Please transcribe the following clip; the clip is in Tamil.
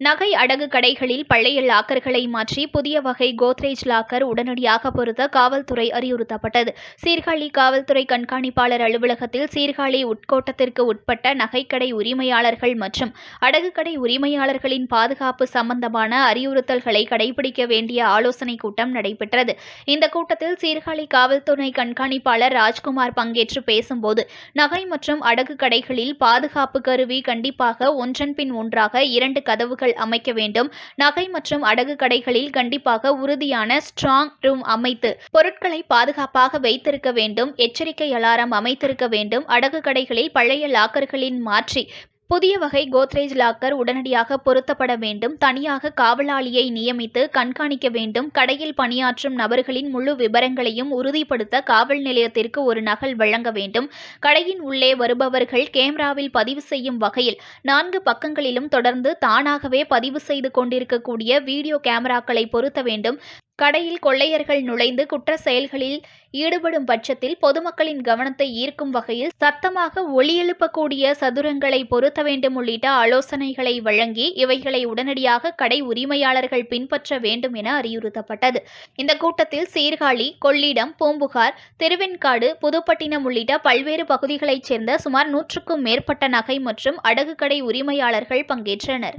நகை அடகு கடைகளில் பழைய லாக்கர்களை மாற்றி புதிய வகை கோத்ரேஜ் லாக்கர் உடனடியாக பொருத்த காவல்துறை அறிவுறுத்தப்பட்டது. சீர்காழி காவல்துறை கண்காணிப்பாளர் அலுவலகத்தில் சீர்காழி உட்கோட்டத்திற்கு உட்பட்ட நகைக்கடை உரிமையாளர்கள் மற்றும் அடகுக்கடை உரிமையாளர்களின் பாதுகாப்பு சம்பந்தமான அறிவுறுத்தல்களை கடைபிடிக்க வேண்டிய ஆலோசனைக் கூட்டம் நடைபெற்றது. இந்த கூட்டத்தில் சீர்காழி காவல்துறை கண்காணிப்பாளர் ராஜ்குமார் பங்கேற்று பேசும்போது நகை மற்றும் அடகு கடைகளில் பாதுகாப்பு கருவி கண்டிப்பாக ஒன்றன் பின் ஒன்றாக இரண்டு கதவுகள் அமைக்க வேண்டும். நகை மற்றும் அடகு கடைகளில் கண்டிப்பாக உறுதியான ஸ்ட்ராங் ரூம் அமைத்து பொருட்களை பாதுகாப்பாக வைத்திருக்க வேண்டும். எச்சரிக்கை அலாரம் அமைத்திருக்க வேண்டும். அடகு கடைகளில் பழைய லாக்கர்களின் மாற்றி புதிய வகை கோத்ரேஜ் லாக்கர் உடனடியாக பொருத்தப்பட வேண்டும். தனியாக காவலாளியை நியமித்து கண்காணிக்க வேண்டும். கடையில் பணியாற்றும் நபர்களின் முழு விவரங்களையும் உறுதிப்படுத்த காவல் நிலையத்திற்கு ஒரு நகல் வழங்க வேண்டும். கடையின் உள்ளே வருபவர்கள் கேமராவில் பதிவு செய்யும் வகையில் நான்கு பக்கங்களிலும் தொடர்ந்து தானாகவே பதிவு செய்து கொண்டிருக்கக்கூடிய வீடியோ கேமராக்களை பொருத்த வேண்டும். கடையில் கொள்ளையர்கள் நுழைந்து குற்ற செயல்களில் ஈடுபடும் பட்சத்தில் பொதுமக்களின் கவனத்தை ஈர்க்கும் வகையில் சத்தமாக ஒளி எழுப்பக்கூடிய சதுரங்களை பொருத்த வேண்டும் உள்ளிட்ட ஆலோசனைகளை வழங்கி இவைகளை உடனடியாக கடை உரிமையாளர்கள் பின்பற்ற வேண்டும் என அறிவுறுத்தப்பட்டது. இந்த கூட்டத்தில் சீர்காழி கொள்ளிடம் பூம்புகார் திருவெண்காடு புதுப்பட்டினம் உள்ளிட்ட பல்வேறு பகுதிகளைச் சேர்ந்த சுமார் நூற்றுக்கும் மேற்பட்ட நகை மற்றும் அடகு கடை உரிமையாளர்கள் பங்கேற்றனர்.